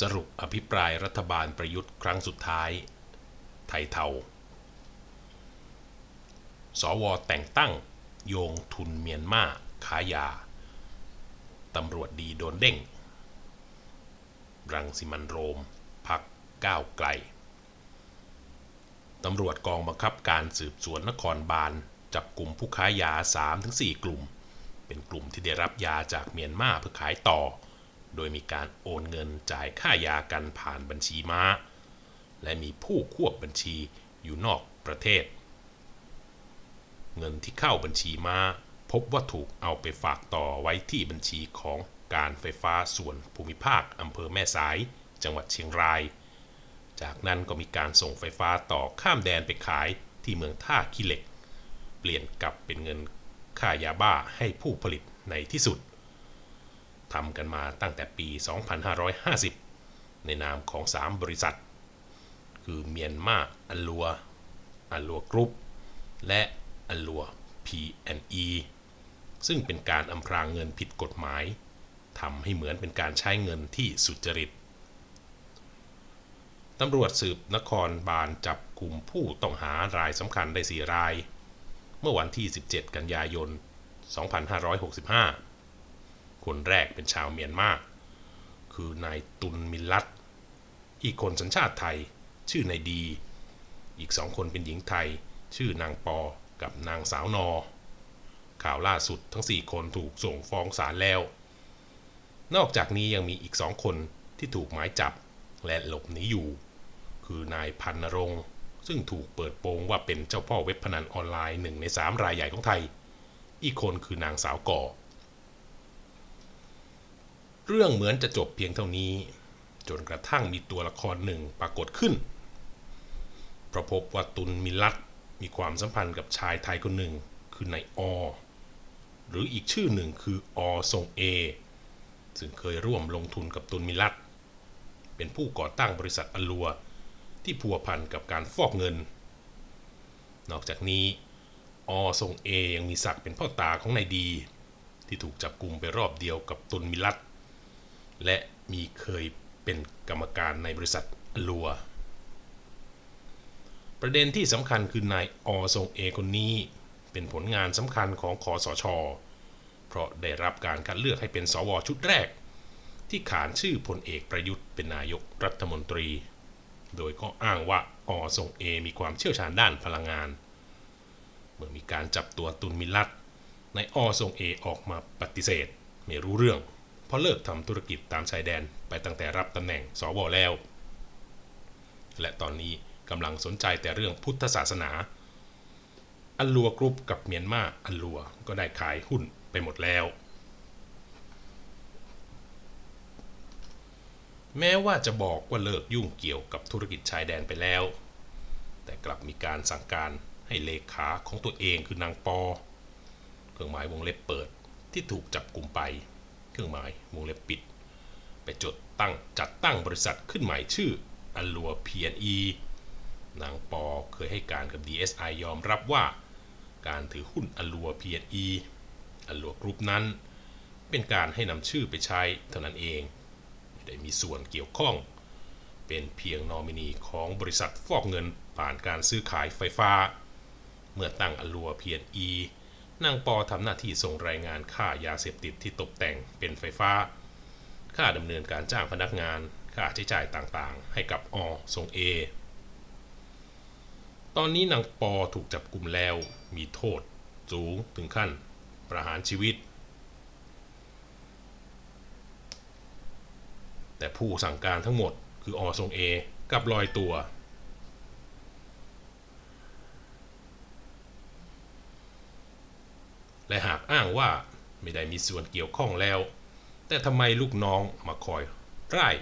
สรุปอภิปรายรัฐบาลประยุทธ์ครั้งสุดท้าย ไทยเทา สวแต่งตั้ง โยงทุนเมียนมาขายา ตำรวจดีโดนเด้ง รังสิมันโรม พักก้าวไกล ตำรวจกองบังคับการสืบสวนนครบาล จับกลุ่มผู้ค้ายา 3-4 กลุ่ม เป็นกลุ่มที่ได้รับยาจากเมียนมาเพื่อขายต่อ โดยมีการโอนเงินจ่ายค่ายากันผ่านบัญชีม้า และมีผู้ควบบัญชีอยู่นอกประเทศ เงินที่เข้าบัญชีม้า พบว่าถูกเอาไปฝากต่อไว้ที่บัญชีของการไฟฟ้าส่วนภูมิภาคอำเภอแม่สาย จังหวัดเชียงราย จากนั้นก็มีการส่งไฟฟ้าต่อข้ามแดนไปขายที่เมืองท่าขี้เหล็ก เปลี่ยนกลับเป็นเงินค่ายาบ้าให้ผู้ผลิตในที่สุด ทำกันมาตั้งแต่ปี 2550 ในนามของ 3 บริษัท คือเมียนมาอัลลัวอัลลัวกรุ๊ป และอัลลัว P&E ซึ่งเป็นการอำพรางเงินผิดกฎหมายทำให้เหมือนเป็นการใช้เงินที่สุจริตตำรวจสืบนครบาลจับกลุ่มผู้ต้องหารายสำคัญได้สี่ราย เมื่อวันที่ 17 กันยายน 2565 คนแรกเป็นชาวเมียนมาคือนายตุนมิลลัตอีกคนสัญชาติไทย ชื่อนายดี อีกสองคนเป็นหญิงไทย ชื่อนางปอกับนางสาวนอ ข่าวล่าสุดทั้ง 4 คนถูกส่งฟ้องศาลแล้ว นอกจากนี้ยังมีอีกสองคนที่ถูกหมายจับและหลบหนีอยู่ คือนายพันนรงซึ่งถูกเปิดโปงว่าเป็นเจ้าพ่อเว็บพนันออนไลน์หนึ่งในสามรายใหญ่ของไทย อีกคนคือนางสาวก่อ เรื่องเหมือนจะจบเพียงเท่านี้ จนกระทั่งมีตัวละครหนึ่งปรากฏขึ้นเพราะพบว่าตุนมิลัตมีความสัมพันธ์กับชายไทยคนหนึ่งคือนายอหรืออีกชื่อหนึ่งคืออทรงเอซึ่งเคยร่วมลงทุนกับตุนมิลัตเป็นผู้ก่อตั้งบริษัทอลัว ที่พัวพันกับการฟอกเงิน นอกจากนี้อทรงเอยังมีศักดิ์เป็นพ่อตาของนายดี ที่ถูกจับกลุ่มไปรอบเดียวกับตุนมิลัต และมีเคยเป็นกรรมการในบริษัทลัว ประเด็นที่สำคัญคือนายอทรงเอคนนี้เป็นผลงานสำคัญของคอสช เพราะได้รับการคัดเลือกให้เป็นสวชุดแรก ที่ขานชื่อพลเอกประยุทธ์เป็นนายกรัฐมนตรี โดยก็อ้างว่าอทรงเอมีความเชี่ยวชาญด้านพลังงาน เมื่อมีการจับตัวตุนมิลลัตนายอทรงเอออกมาปฏิเสธ ไม่รู้เรื่อง ราะเลิกทำธุรกิจตามชายแดนไปตั้งแต่รับตำแหน่งสวแล้ว และตอนนี้กำลังสนใจแต่เรื่องพุทธศาสนา อัลลัวกรุ๊ปกับเมียนมาอัลลัวก็ได้ขายหุ้นไปหมดแล้ว แม้ว่าจะบอกว่าเลิกยุ่งเกี่ยวกับธุรกิจชายแดนไปแล้ว แต่กลับมีการสั่งการให้เลขาของตัวเองคือนางปอ เครื่องหมายวงเล็บเปิดที่ถูกจับกลุ่มไป เครื่องหมายวงเล็บปิด ไปจดตั้งจัดตั้งบริษัทขึ้นใหม่ชื่ออัลลัว P&E นางปอเคยให้การกับ DSI ยอมรับว่า การถือหุ้นอัลลัว P&E อัลลัวกรุ๊ปนั้น เป็นการให้นำชื่อไปใช้เท่านั้นเองไม่ได้มีส่วนเกี่ยวข้อง เป็นเพียงนอมินีของบริษัทฟอกเงินผ่านการซื้อขายไฟฟ้า เมื่อตั้งอัลลัว P&E น นางปอทำหน้าที่ส่งรายงานค่ายาเสพติดที่ตกแต่งเป็นไฟฟ้า ค่าดำเนินการจ้างพนักงาน ค่าใช้จ่ายต่างๆ ให้กับอทรงเอตอนนี้นางปอถูกจับกลุ่มแล้ว มีโทษ สูงถึงขั้น ประหารชีวิต แต่ผู้สั่งการทั้งหมดคืออทรงเอกับลอยตัว และหากอ้างว่าไม่ได้มีส่วนเกี่ยวข้องแล้ว แต่ทำไมลูกน้องมาคอยร่าย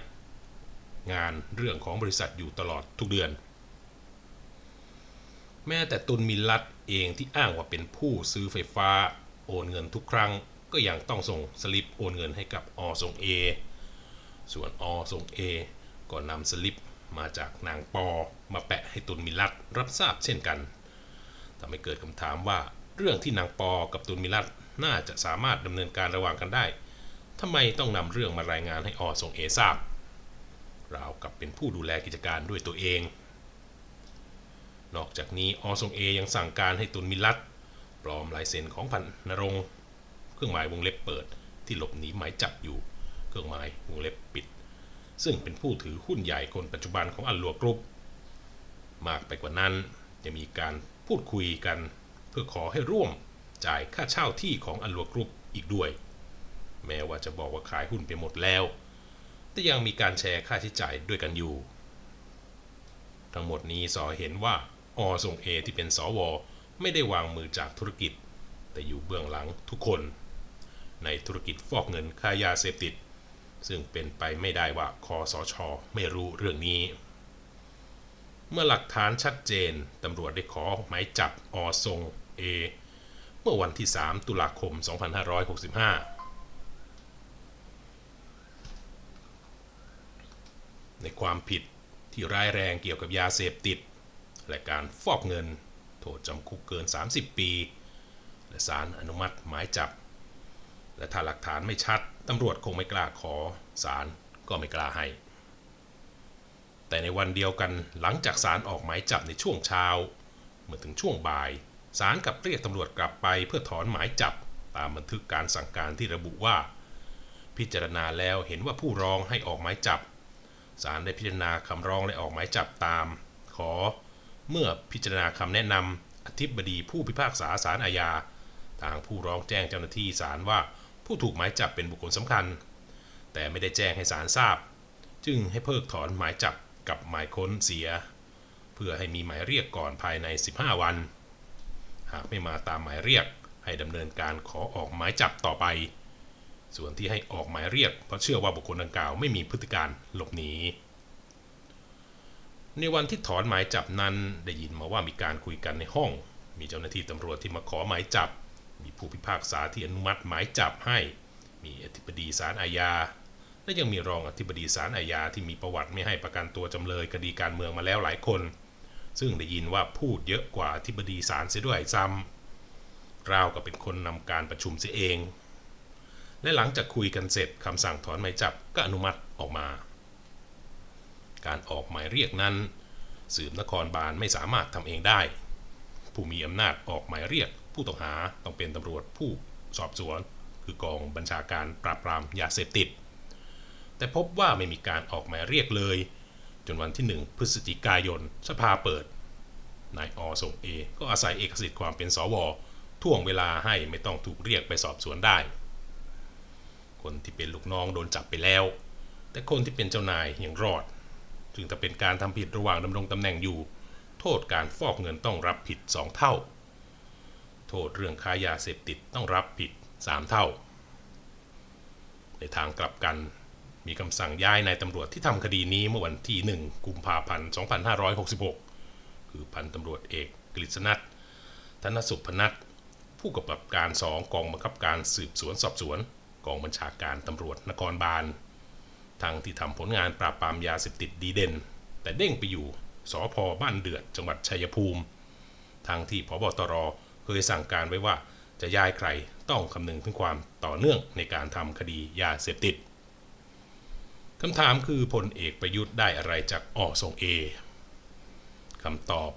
งานเรื่องของบริษัทอยู่ตลอดทุกเดือน แม้แต่ตุนมิลัตเองที่อ้างว่าเป็นผู้ซื้อไฟฟ้าโอนเงินทุกครั้ง ก็ยังต้องส่งสลิปโอนเงินให้กับอทรงเอส่วนอทรงเอก็นำสลิปมาจากนางปอมาแปะให้ตุนมิลลัตรับทราบเช่นกันทำให้เกิดคำถามว่า เรื่องที่นางปอกับตุนมิลัตน่าจะสามารถดำเนินการระหว่างกันได้ทำไมต้องนำเรื่องมารายงานให้อทรงเอทราบราวกับเป็นผู้ดูแลกิจการด้วยตัวเอง นอกจากนี้อทรงเอยังสั่งการให้ตุนมิลัดปลอมลายเซ็นของพันนรงเครื่องหมายวงเล็บเปิดที่หลบหนีหมายจับอยู่ เครื่องหมายวงเล็บปิด ซึ่งเป็นผู้ถือหุ้นใหญ่คนปัจจุบันของอัลลัวกรุ๊ปมากไปกว่านั้นยังมีการพูดคุยกัน เพื่อขอให้ร่วมจ่ายค่าเช่าที่ของอัลลัวกรุ๊ปอีกด้วย แม้ว่าจะบอกว่าขายหุ้นไปหมดแล้ว แต่ยังมีการแชร์ค่าใช้จ่ายด้วยกันอยู่ ทั้งหมดนี้สอเห็นว่าอทรงเอที่เป็นสวไม่ได้วางมือจากธุรกิจ แต่อยู่เบื้องหลังทุกคน ในธุรกิจฟอกเงินค่ายาเสพติด ซึ่งเป็นไปไม่ได้ว่าคอสชไม่รู้เรื่องนี้ เมื่อหลักฐานชัดเจนตำรวจได้ขอหมายจับอทรง เอเมื่อวันที่ 3 ตุลาคม 2565 ในความผิดที่ร้ายแรงเกี่ยวกับยาเสพติด และการฟอกเงิน โทษจำคุกเกิน 30 ปี และศาลอนุมัติหมายจับ และถ้าหลักฐานไม่ชัดตำรวจคงไม่กล้าขอศาลก็ไม่กล้าให้ แต่ในวันเดียวกันหลังจากศาลออกหมายจับในช่วงเช้า เมื่อถึงช่วงบ่าย ศาลกับเรียกตำรวจกลับไปเพื่อถอนหมายจับตามบันทึกการสั่งการที่ระบุว่า พิจารณาแล้วเห็นว่าผู้ร้องให้ออกหมายจับศาลได้พิจารณาคำร้องและออกหมายจับตาม ขอ เมื่อพิจารณาคำแนะนำอธิบดีผู้พิพากษาศาลอาญาทางผู้ร้องแจ้งเจ้าหน้าที่ศาลว่าผู้ถูกหมายจับเป็นบุคคลสำคัญ แต่ไม่ได้แจ้งให้ศาลทราบ จึงให้เพิกถอนหมายจับกับหมายค้นเสีย เพื่อให้มีหมายเรียกก่อนภายใน 15 วัน หากไม่มาตามหมายเรียก ให้ดำเนินการขอออกหมายจับต่อไป ส่วนที่ให้ออกหมายเรียก เพราะเชื่อว่าบุคคลดังกล่าวไม่มีพฤติการหลบหนีในวันที่ถอนหมายจับนั้นได้ยินมาว่ามีการคุยกันในห้อง มีเจ้าหน้าที่ตำรวจที่มาขอหมายจับ มีผู้พิพากษาที่อนุมัติหมายจับให้ มีอธิบดีศาลอาญา และยังมีรองอธิบดีศาลอาญาที่มีประวัติไม่ให้ประกันตัวจำเลยคดีการเมืองมาแล้วหลายคน ซึ่งได้ยินว่าพูดเยอะกว่าอธิบดีศาลเสียด้วยซ้ำราวกับเป็นคนนำการประชุมเสียเอง และหลังจากคุยกันเสร็จคำสั่งถอนหมายจับก็อนุมัติออกมา การออกหมายเรียกนั้น สืบนครบาลไม่สามารถทำเองได้ ผู้มีอำนาจออกหมายเรียกผู้ต้องหาต้องเป็นตำรวจผู้สอบสวน คือกองบัญชาการปราบปรามยาเสพติด แต่พบว่าไม่มีการออกหมายเรียกเลย จนวันที่ 1 พฤศจิกายน สภาเปิด นายอส่งเอ ก็อาศัยเอกสิทธิ์ความเป็นสวท่วงเวลาให้ไม่ต้องถูกเรียกไปสอบสวนได้ คนที่เป็นลูกน้องโดนจับไปแล้ว แต่คนที่เป็นเจ้านายยังรอด จึงถ้าเป็นการทำผิดระหว่างดำรงตำแหน่งอยู่ โทษการฟอกเงินต้องรับผิด 2 เท่า โทษเรื่องค้ายาเสพติดต้องรับผิด 3 เท่า ในทางกลับกัน มีคำสั่งย้ายนายตำรวจที่ทำคดีนี้เมื่อวันที่ 1 กุมภาพันธ์ 2566 คือพันตำรวจเอกกฤษณัทธนสุพนัทผู้กำกับการ 2 กองบังคับการสืบสวนสอบสวน กองบัญชาการตำรวจนครบาลทางที่ทำผลงานปราบปรามยาเสพติดดีเด่น แต่เด้งไปอยู่สอพอบ้านเดือดจังหวัดชัยภูมิทางที่พบตรเคยสั่งการไว้ว่าจะย้ายใครต้องคำนึงถึงความต่อเนื่องในการทำคดียาเสพติด คำถามคือพลเอกประยุทธ์ได้อะไรจากอทรงเอคำตอบ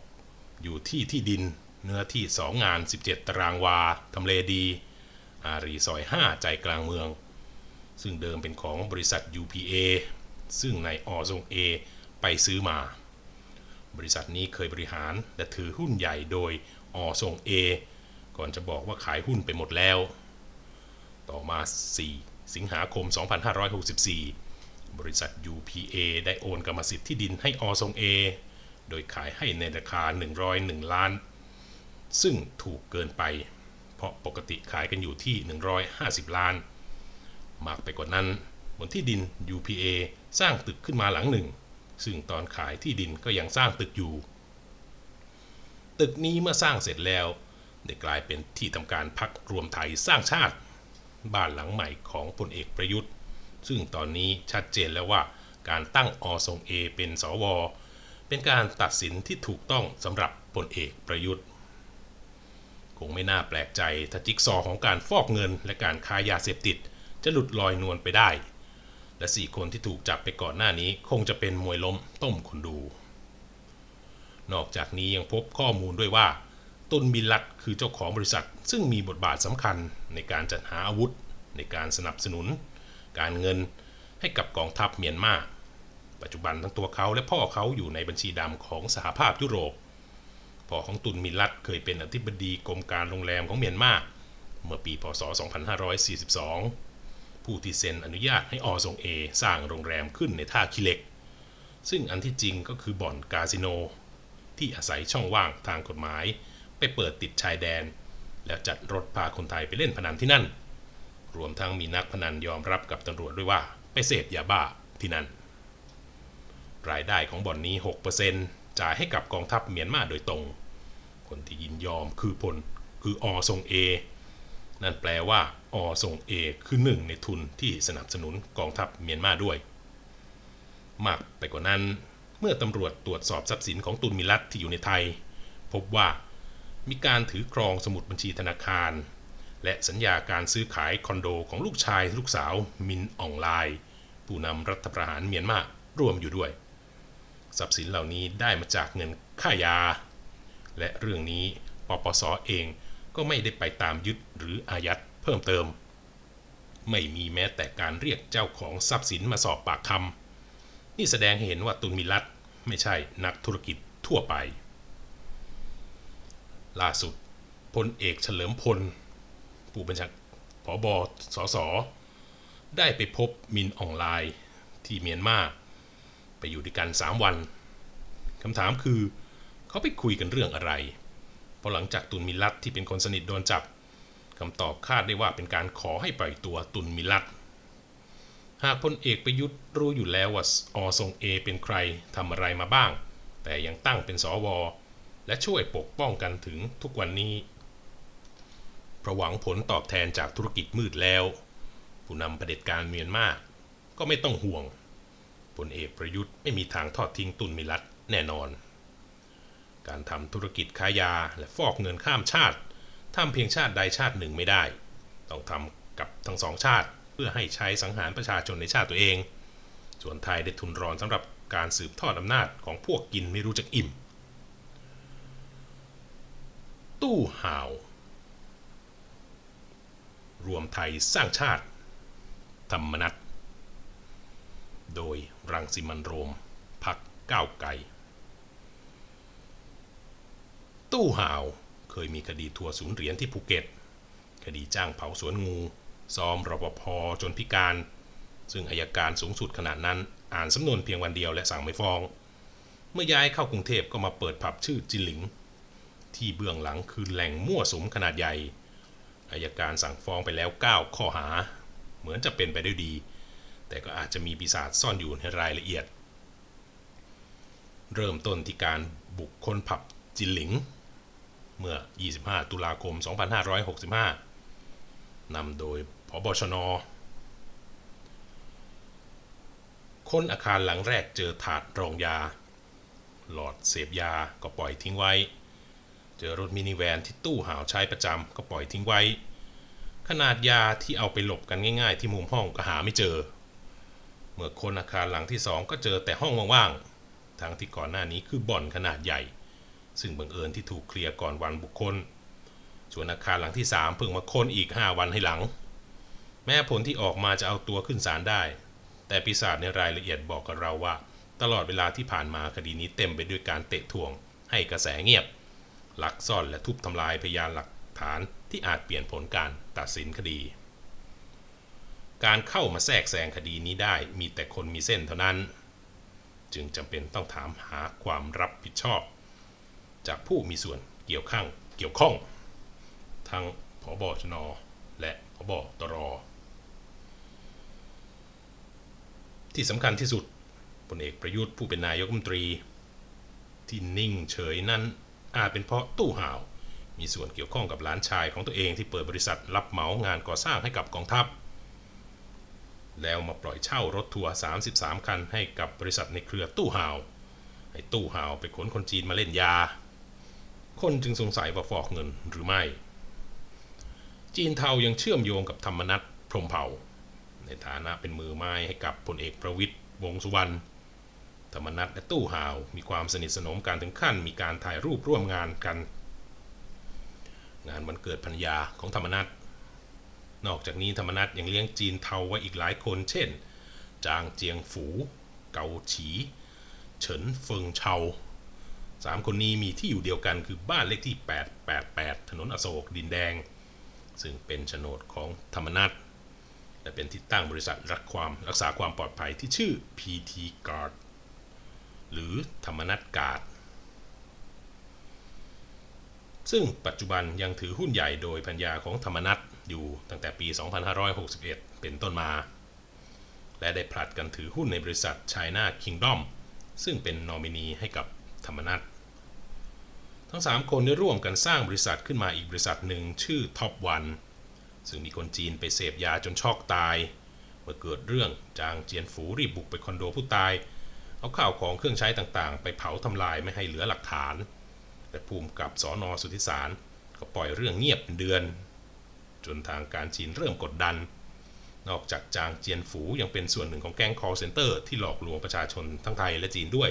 อยู่ที่ที่ดินเนื้อที่ 2 งาน 17 ตารางวา ทำเลดี อารีซอย 5 ใจกลางเมือง ซึ่งเดิมเป็นของบริษัท UPA ซึ่งนายอทรงเอไปซื้อมา บริษัทนี้เคยบริหารและถือหุ้นใหญ่โดยอทรงเอก่อนจะบอกว่าขายหุ้นไปหมดแล้ว ต่อมา 4 สิงหาคม 2564 บริษัท UPA ได้โอนกรรมสิทธิ์ที่ดินให้อทรงเอโดยขายให้ในราคา 101 ล้าน ซึ่งถูกเกินไป เพราะปกติขายกันอยู่ที่ 150 ล้าน มากไปกว่านั้น บนที่ดิน UPA สร้างตึกขึ้นมาหลังหนึ่ง ซึ่งตอนขายที่ดินก็ยังสร้างตึกอยู่ ตึกนี้เมื่อสร้างเสร็จแล้วได้กลายเป็นที่ทำการพักรวมไทยสร้างชาติ บ้านหลังใหม่ของพลเอกประยุทธ์ ซึ่งตอนนี้ชัดเจนแล้วว่าการตั้งอทรงเอเป็นสว เป็นการตัดสินที่ถูกต้องสำหรับพลเอกประยุทธ์ คงไม่น่าแปลกใจถ้าจิ๊กซอของการฟอกเงินและการค้ายาเสพติด จะหลุดลอยนวลไปได้ และสี่คนที่ถูกจับไปก่อนหน้านี้คงจะเป็นมวยล้มต้มคนดู นอกจากนี้ยังพบข้อมูลด้วยว่าตุนบินลัดคือเจ้าของบริษัท ซึ่งมีบทบาทสำคัญในการจัดหาอาวุธ ในการสนับสนุน การเงินให้กับกองทัพเมียนมา ปัจจุบันทั้งตัวเขาและพ่อเขาอยู่ในบัญชีดำของสหภาพยุโรป พ่อของตุนมิลัดเคยเป็นอธิบดีกรมการโรงแรมของเมียนมา เมื่อปีพศ 2542 ผู้ที่เซ็นอนุญาตให้อซงเอสร้างโรงแรมขึ้นในท่าคิเล็ก ซึ่งอันที่จริงก็คือบ่อนคาสิโน ที่อาศัยช่องว่างทางกฎหมาย ไปเปิดติดชายแดน แล้วจัดรถพาคนไทยไปเล่นพนันที่นั่น รวมทั้งมีนักพนันยอมรับกับตำรวจด้วยว่าไปเสพยาบ้าที่นั่น รายได้ของบ่อนนี้ 6%จ่ายให้กับกองทัพเมียนมาโดยตรง คนที่ยินยอมคือพลคืออทรงเอ นั่นแปลว่าอทรงเอคือหนึ่งในทุนที่สนับสนุนกองทัพเมียนมาด้วย มากไปกว่านั้น เมื่อตำรวจตรวจสอบทรัพย์สินของตุนมิลัตที่อยู่ในไทย พบว่ามีการถือครองสมุดบัญชีธนาคาร และสัญญาการซื้อขายคอนโดของลูกชายลูกสาวมินอองไลน์ผู้นำรัฐประหารเมียนมารวมอยู่ด้วย ทรัพย์สินเหล่านี้ได้มาจากเงินค่ายา และเรื่องนี้ปปสเองก็ไม่ได้ไปตามยึดหรืออายัดเพิ่มเติม ไม่มีแม้แต่การเรียกเจ้าของทรัพย์สินมาสอบปากคำนี่แสดงให้เห็นว่าตุนมิลัดไม่ใช่นักธุรกิจทั่วไป ล่าสุดพลเอกเฉลิมพล ผู้บัญชาผบสอสได้ไปพบมินออนไลน์ที่เมียนมาไปอยู่ด้วยกัน 3 วันคำถามคือเขาไปคุยกันเรื่องอะไร เพราะหลังจากตุนมิลัดที่เป็นคนสนิทโดนจับคำตอบคาดได้ว่าเป็นการขอให้ปล่อยตัวตุนมิลัดหากพลเอกประยุทธ์รู้อยู่แล้วว่าอทรงเอเป็นใครทำอะไรมาบ้าง แต่ยังตั้งเป็นสวและช่วยปกป้องกันถึงทุกวันนี้ ราะหวังผลตอบแทนจากธุรกิจมืดแล้ว ผู้นำเผด็จการเมียนมาก็ไม่ต้องห่วงพลเอกประยุทธ์ไม่มีทางทอดทิ้งตุนมิลัดแน่นอน การทำธุรกิจค้ายาและฟอกเงินข้ามชาติทำเพียงชาติใดชาติหนึ่งไม่ได้ ต้องทำกับทั้งสองชาติเพื่อให้ใช้สังหารประชาชนในชาติตัวเอง ส่วนไทยได้ทุนรอนสำหรับการสืบทอดอำนาจของพวกกินไม่รู้จักอิ่ม ตู้ห่าว รวมไทยสร้างชาติ ธรรมนัตโดยรังสิมันโรมพักก้าวไกล ตู้ห่าวเคยมีคดีทัวร์ศูนย์เหรียญที่ภูเก็ต คดีจ้างเผาสวนงูซ้อมรปภจนพิการ ซึ่งอายการสูงสุดขณะนั้นอ่านสำนวนเพียงวันเดียวและสั่งไม่ฟ้อง เมื่อย้ายเข้ากรุงเทพก็มาเปิดผับชื่อจินหลิง ที่เบื้องหลังคือแหล่งมั่วสุมขนาดใหญ่ อายการสั่งฟ้องไปแล้ว 9 ข้อหา เหมือนจะเป็นไปได้ดี แต่ก็อาจจะมีปีศาจซ่อนอยู่ในรายละเอียด เริ่มต้นที่การบุกค้นผับจินหลิง เมื่อ 25 ตุลาคม 2565 นำโดยพบชนค้นอาคารหลังแรกเจอถาดรองยา หลอดเสพยาก็ปล่อยทิ้งไว้ เจอรถมินิแวนที่ตู้หาวใช้ประจำก็ปล่อยทิ้งไว้ ขนาดยาที่เอาไปหลบกันง่าย ๆ ที่มุมห้องก็หาไม่เจอ เมื่อคนอาคารหลังที่สองก็เจอแต่ห้องว่างๆทั้งที่ก่อนหน้านี้คือบ่อนขนาดใหญ่ ซึ่งบังเอิญที่ถูกเคลียร์ก่อนวันบุคคลส่วนอาคารหลังที่3เพิ่งมาค้นอีก 5 วันให้หลัง แม้ผลที่ออกมาจะเอาตัวขึ้นศาลได้ แต่ปีศาจในรายละเอียดบอกกับเราว่า ตลอดเวลาที่ผ่านมาคดีนี้เต็มไปด้วยการเตะถ่วง ให้กระแสเงียบ ลักซ่อนและทุบทำลายพยานหลักฐานที่อาจเปลี่ยนผลการตัดสินคดี การเข้ามาแทรกแซงคดีนี้ได้มีแต่คนมีเส้นเท่านั้น จึงจำเป็นต้องถามหาความรับผิดชอบ จากผู้มีส่วนเกี่ยวข้างเกี่ยวข้อง ทั้งพบชน และพบตร ที่สำคัญที่สุดพลเอกประยุทธ์ผู้เป็นนายกรัฐมนตรี ที่นิ่งเฉยนั้น อาจเป็นเพราะตู้ห่าว มีส่วนเกี่ยวข้องกับหลานชายของตัวเองที่เปิดบริษัทรับเหมางานก่อสร้างให้กับกองทัพ แล้วมาปล่อยเช่ารถทัวร์ 33 คันให้กับบริษัทในเครือตู้ห่าวให้ตู้ห่าวไปขนคนจีนมาเล่นยา คนจึงสงสัยว่าฟอกเงินหรือไม่ จีนเทายังเชื่อมโยงกับธรรมนัตพรหมเผ่าในฐานะเป็นมือไม้ให้กับพลเอกประวิตยวงสุวรรณ ธรรมนัฐและตู้ห่าว มีความสนิทสนมกันถึงขั้น มีการถ่ายรูปร่วมงานกัน งานวันเกิดภรรยาของธรรมนัฐนอกจากนี้ธรรมนัฐยังเลี้ยงจีนเทาไว้อีกหลายคน เช่น จางเจียงฝู เกาฉี เฉินเฟิงเชาสามคนนี้มีที่อยู่เดียวกันคือบ้านเลขที่ 888 ถนนอโศกดินแดง ซึ่งเป็นโฉนดของธรรมนัฐและเป็นที่ตั้งบริษัทรักความรักษาความปลอดภัยที่ชื่อ PT Guard หรือธรรมนัฐกาดซึ่งปัจจุบันยังถือหุ้นใหญ่โดยพัญญาของธรรมนัฐอยู่ตั้งแต่ปี 2561 เป็นต้นมา และได้ผลัดกันถือหุ้นในบริษัท China Kingdom ซึ่งเป็นนอมินีให้กับธรรมนัฐทั้ง 3 คนได้ร่วมกันสร้างบริษัทขึ้นมาอีกบริษัทหนึ่งชื่อ Top One ซึ่งมีคนจีนไปเสพยาจนชอกตาย เมื่อเกิดเรื่องจางเจียนฝูรีบบุกไปคอนโดผู้ตาย เอาข้าวของเครื่องใช้ต่างๆ ไปเผาทำลายไม่ให้เหลือหลักฐานและภูมิกับสอนอสุทธิสารก็ปล่อยเรื่องเงียบเป็นเดือน จนทางการจีนเริ่มกดดัน นอกจากจางเจียนฝูยังเป็นส่วนหนึ่งของแก๊ง call center ที่หลอกลวงประชาชนทั้งไทยและจีนด้วย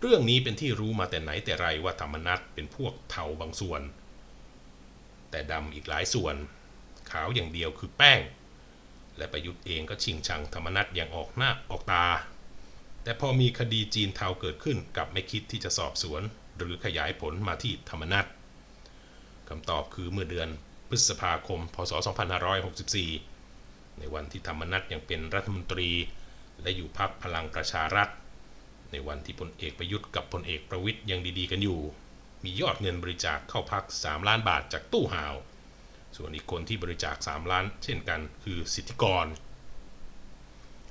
เรื่องนี้เป็นที่รู้มาแต่ไหนแต่ไรว่าธรรมนัตเป็นพวกเทาบางส่วน แต่ดำอีกหลายส่วน ขาวอย่างเดียวคือแป้ง และประยุทธ์เองก็ชิงชังธรรมนัตอย่างออกหน้าออกตา แต่พอมีคดีจีนเทาเกิดขึ้นกับไม่คิดที่จะสอบสวน หรือขยายผลมาที่ธรรมนัตคำตอบคือเมื่อเดือนพฤษภาคม พศ 2564 ในวันที่ธรรมนัตยังเป็นรัฐมนตรี และอยู่พักพลังประชารัฐ ในวันที่พลเอกประยุทธ์กับพลเอกประวิทย์ยังดีๆกันอยู่ มียอดเงินบริจาคเข้าพัก 3 ล้านบาทจากตู้ห่าว ส่วนอีกคนที่บริจาค 3 ล้าน เช่นกัน คือสิทธิกร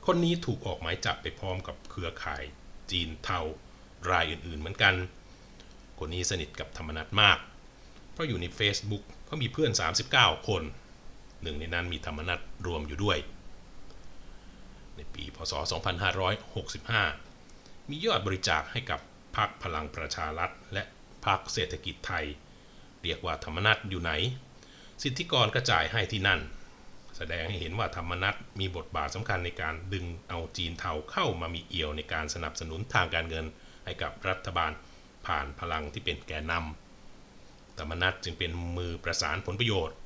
คนนี้ถูกออกหมายจับไปพร้อมกับเครือข่ายจีนเทารายอื่นๆ เหมือนกัน คนนี้สนิทกับธรรมนัตมาก เพราะอยู่ใน Facebook เขามีเพื่อน 39 คน หนึ่งในนั้นมีธรรมนัตรวมอยู่ด้วย ในปี พศ 2565 มียอดบริจาคให้กับพรรคพลังประชารัฐ และพรรคเศรษฐกิจไทย เรียกว่าธรรมนัตอยู่ไหน สิทธิกรกระจายให้ที่นั่น แสดงให้เห็นว่าธรรมนัตมีบทบาทสำคัญในการดึงเอาจีนเทาเข้ามามีเอี่ยวในการสนับสนุนทางการเงินให้กับรัฐบาลผ่านพลังที่เป็นแกนนำธรรมนัตจึงเป็นมือประสานผลประโยชน์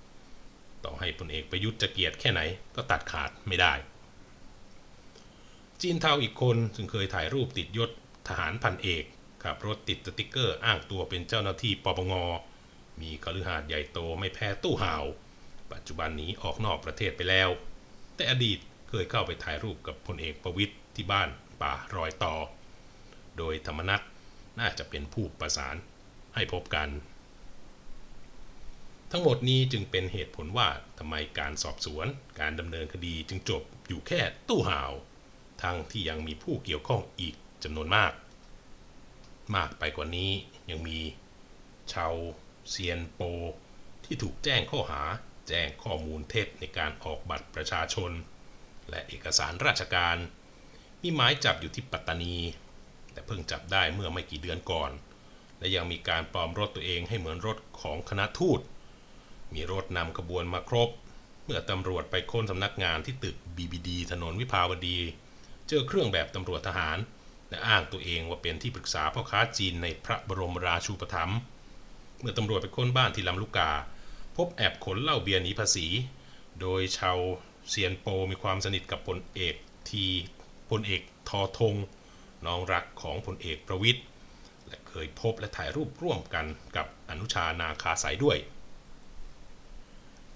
ต่อให้พลเอกประยุทธ์จะเกียรติแค่ไหนก็ตัดขาดไม่ได้ จีนเทาอีกคนซึ่งเคยถ่ายรูปติดยศทหารพันเอกขับรถติดสติกเกอร์อ้างตัวเป็นเจ้าหน้าที่ปปงมีคฤหาสน์ใหญ่โตไม่แพ้ตู้ห่าว ปัจจุบันนี้ออกนอกประเทศไปแล้ว แต่อดีตเคยเข้าไปถ่ายรูปกับพลเอกประวิตยที่บ้านป่ารอยต่อ โดยธรรมนัตน่าจะเป็นผู้ประสานให้พบกัน ทั้งหมดนี้จึงเป็นเหตุผลว่าทำไมการสอบสวนการดำเนินคดีจึงจบอยู่แค่ตู้ห่าวทั้งที่ยังมีผู้เกี่ยวข้องอีกจำนวนมาก มากไปกว่านี้ยังมีชาวเซียนโปที่ถูกแจ้งข้อหา แจ้งข้อมูลเท็จในการออกบัตรประชาชน และเอกสารราชการ มีหมายจับอยู่ที่ปัตตานี แต่เพิ่งจับได้เมื่อไม่กี่เดือนก่อน และยังมีการปลอมรถตัวเองให้เหมือนรถของคณะทูต มีรถนำขบวนมาครบ เมื่อตำรวจไปค้นสำนักงานที่ตึก BBD ถนนวิภาวดี เจอเครื่องแบบตำรวจทหารและอ้างตัวเองว่าเป็นที่ปรึกษาพ่อค้าจีนในพระบรมราชูปถัมภ์เมื่อตำรวจไปค้นบ้านที่ลำลูกกา พบแอบขนเหล้าเบียร์หนีภาษี โดยชาวเซียนโปมีความสนิทกับพลเอกทีพลเอกทอทงน้องรักของพลเอกประวิทย์และเคยพบและถ่ายรูปร่วมกันกับอนุชานาคาสายด้วย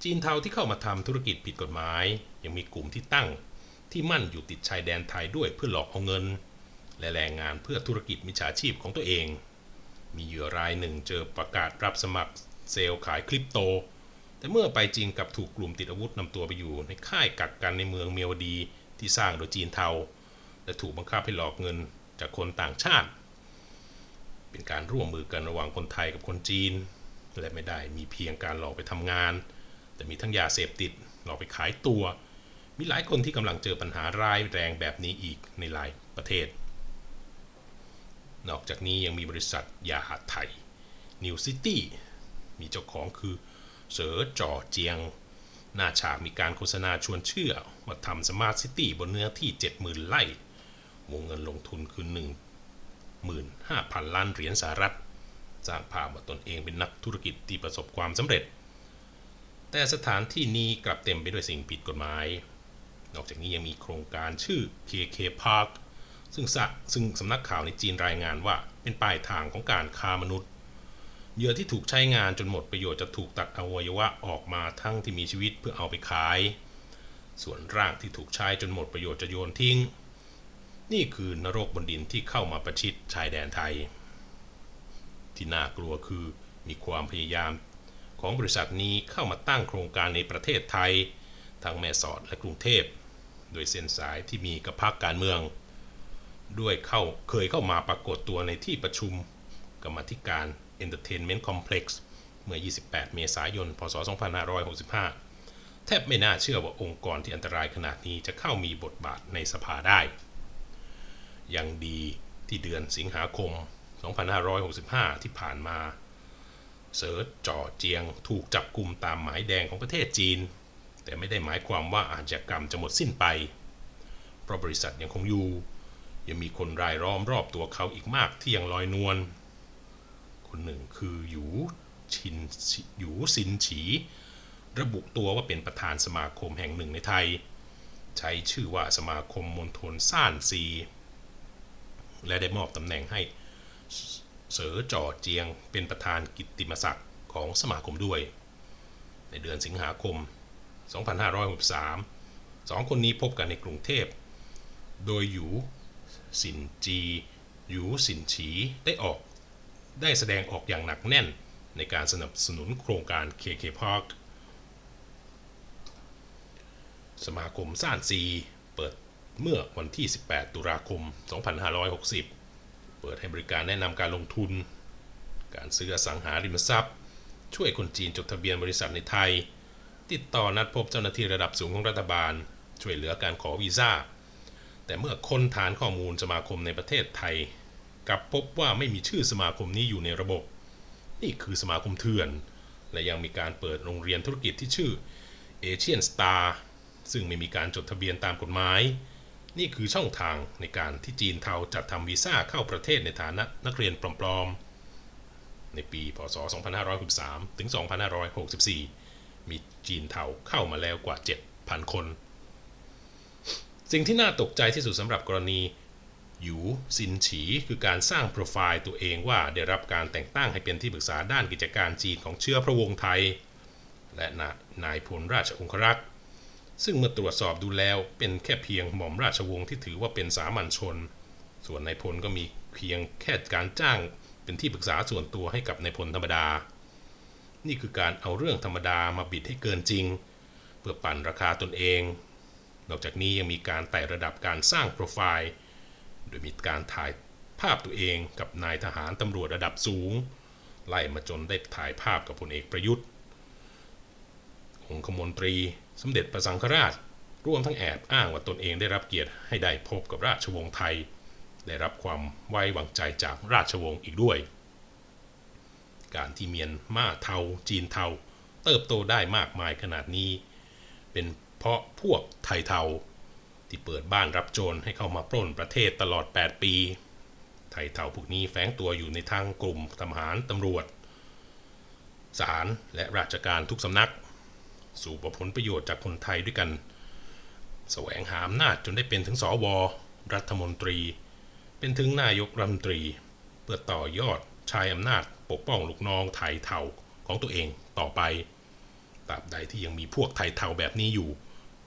จีนเทาที่เข้ามาทำธุรกิจผิดกฎหมาย ยังมีกลุ่มที่ตั้งที่มั่นอยู่ติดชายแดนไทยด้วยเพื่อหลอกเอาเงิน และแรงงานเพื่อธุรกิจมิจฉาชีพของตัวเอง มีเหยื่อรายหนึ่งเจอประกาศรับสมัคร เซลล์ขายคริปโต แต่เมื่อไปจริงกับถูกกลุ่มติดอาวุธนำตัวไปอยู่ในค่ายกักกันในเมืองเมียวดีที่สร้างโดยจีนเทา และถูกบังคับให้หลอกเงินจากคนต่างชาติ เป็นการร่วมมือกันระหว่างคนไทยกับคนจีน และไม่ได้มีเพียงการหลอกไปทำงาน แต่มีทั้งยาเสพติดหลอกไปขายตัว มีหลายคนที่กำลังเจอปัญหาร้ายแรงแบบนี้อีกในหลายประเทศนอกจากนี้ยังมีบริษัทยาหัดไทย New City มีเจ้าของคือเสอจ่อเจียง หน้าฉากมีการโฆษณาชวนเชื่อว่าทำสมาร์ทซิตี้บนเนื้อที่ 70,000 ไร่ วงเงินลงทุนคือ 15,000 ล้านเหรียญสหรัฐสร้างภาพว่าตนเองเป็นนักธุรกิจที่ประสบความสำเร็จ แต่สถานที่นี้กลับเต็มไปด้วยสิ่งผิดกฎหมาย นอกจากนี้ยังมีโครงการชื่อ KK Park ซึ่งสะซึ่งสำนักข่าวในจีนรายงานว่าเป็นปลายทางของการค้ามนุษย์ เหยื่อที่ถูกใช้งานจนหมดประโยชน์จะถูกตัดอวัยวะออกมาทั้งที่มีชีวิตเพื่อเอาไปขาย ส่วนร่างที่ถูกใช้จนหมดประโยชน์จะโยนทิ้ง นี่คือนรกบนดินที่เข้ามาประชิดชายแดนไทย ที่น่ากลัวคือมีความพยายามของบริษัทนี้เข้ามาตั้งโครงการในประเทศไทย ทั้งแม่สอดและกรุงเทพ โดยเส้นสายที่มีกับพรรคการเมือง ด้วยเข้าเคยเข้ามาปรากฏตัวในที่ประชุมกรรมธิการ Entertainment Complex เมื่อ 28 เมษายน พศ 2565 แทบไม่น่าเชื่อว่าองค์กรที่อันตรายขนาดนี้จะเข้ามีบทบาทในสภาได้ ยังดีที่เดือนสิงหาคม 2565 ที่ผ่านมาเสิร์ชจ่อเจียงถูกจับกลุ่มตามหมายแดงของประเทศจีน แต่ไม่ได้หมายความว่าอาชญากรรมจะหมดสิ้นไป เพราะบริษัทยังคงอยู่ยังมีคนรายล้อมรอบตัวเขาอีกมากที่ยังลอยนวล คนหนึ่ง คือหยูชินหยูซินฉี ระบุตัวว่าเป็นประธานสมาคมแห่งหนึ่งในไทย ใช้ชื่อว่าสมาคมมณฑลซ่านซี และได้มอบตำแหน่งให้เสือจ่อเจียงเป็นประธานกิตติมศักดิ์ของสมาคมด้วย ในเดือนสิงหาคม 2563สองคนนี้พบกันในกรุงเทพ โดยหยูสินจีหยูสินฉีได้ออก ได้แสดงออกอย่างหนักแน่นในการสนับสนุนโครงการ KK Park สมาคมซ่านซีเปิดเมื่อวันที่ 18 ตุลาคม 2560 เปิดให้บริการแนะนำการลงทุน การซื้ออสังหาริมทรัพย์ ช่วยคนจีนจดทะเบียนบริษัทในไทย ติดต่อนัดพบเจ้าหน้าที่ระดับสูงของรัฐบาล ช่วยเหลือการขอวีซ่า แต่เมื่อค้นฐานข้อมูลสมาคมในประเทศไทย กลับพบว่าไม่มีชื่อสมาคมนี้อยู่ในระบบ นี่คือสมาคมเถื่อน และยังมีการเปิดโรงเรียนธุรกิจที่ชื่อ Asian Star ซึ่งไม่มีการจดทะเบียนตามกฎหมาย นี่คือช่องทางในการที่จีนเทาจัดทำวีซ่าเข้าประเทศในฐานะนักเรียนปลอมๆ ในปีพศ 2563 ถึง 2564 มีจีนเทาเข้ามาแล้วกว่า 7,000 คน สิ่งที่น่าตกใจที่สุดสำหรับกรณี หยูซินฉี คือการสร้างโปรไฟล์ตัวเองว่าได้รับการแต่งตั้งให้เป็นที่ปรึกษาด้านกิจการจีนของเชื้อพระวงศ์ไทย และนายพลราชองครักษ์ซึ่งเมื่อตรวจสอบดูแล้วเป็นแค่เพียงหม่อมราชวงศ์ที่ถือว่าเป็นสามัญชน ส่วนนายพลก็มีเพียงแค่การจ้างเป็นที่ปรึกษาส่วนตัวให้กับนายพลธรรมดา นี่คือการเอาเรื่องธรรมดามาบิดให้เกินจริง เพื่อปั่นราคาตนเอง นอกจากนี้ยังมีการไต่ระดับการสร้างโปรไฟล์ โดยมีการถ่ายภาพตัวเองกับนายทหารตำรวจระดับสูง ไล่มาจนได้ถ่ายภาพกับพลเอกประยุทธ์ องคมนตรีสมเด็จพระสังฆราช ร่วมทั้งแอบอ้างว่าตนเองได้รับเกียรติให้ได้พบกับราชวงศ์ไทย ได้รับความไว้วางใจจากราชวงศ์อีกด้วย การที่เมียนมาเทา จีนเทา เติบโตได้มากมายขนาดนี้ เป็นเพราะพวกไทยเทา ที่เปิดบ้านรับโจรให้เข้ามาปล้นประเทศตลอด 8 ปี ไทยเทาพวกนี้แฝงตัวอยู่ในทางกลุ่มทหารตำรวจศาลและราชการทุกสำนัก สู่ผลประโยชน์จากคนไทยด้วยกัน แสวงหาอำนาจจนได้เป็นถึงสวรัฐมนตรี เป็นถึงนายกรัฐมนตรี เพื่อต่อยอดใช้อำนาจปกป้องลูกน้องไทยเทาของตัวเองต่อไปตราบใดที่ยังมีพวกไทยเทาแบบนี้อยู่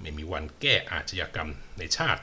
ไม่มีวันแก้อาชญากรรมในชาติ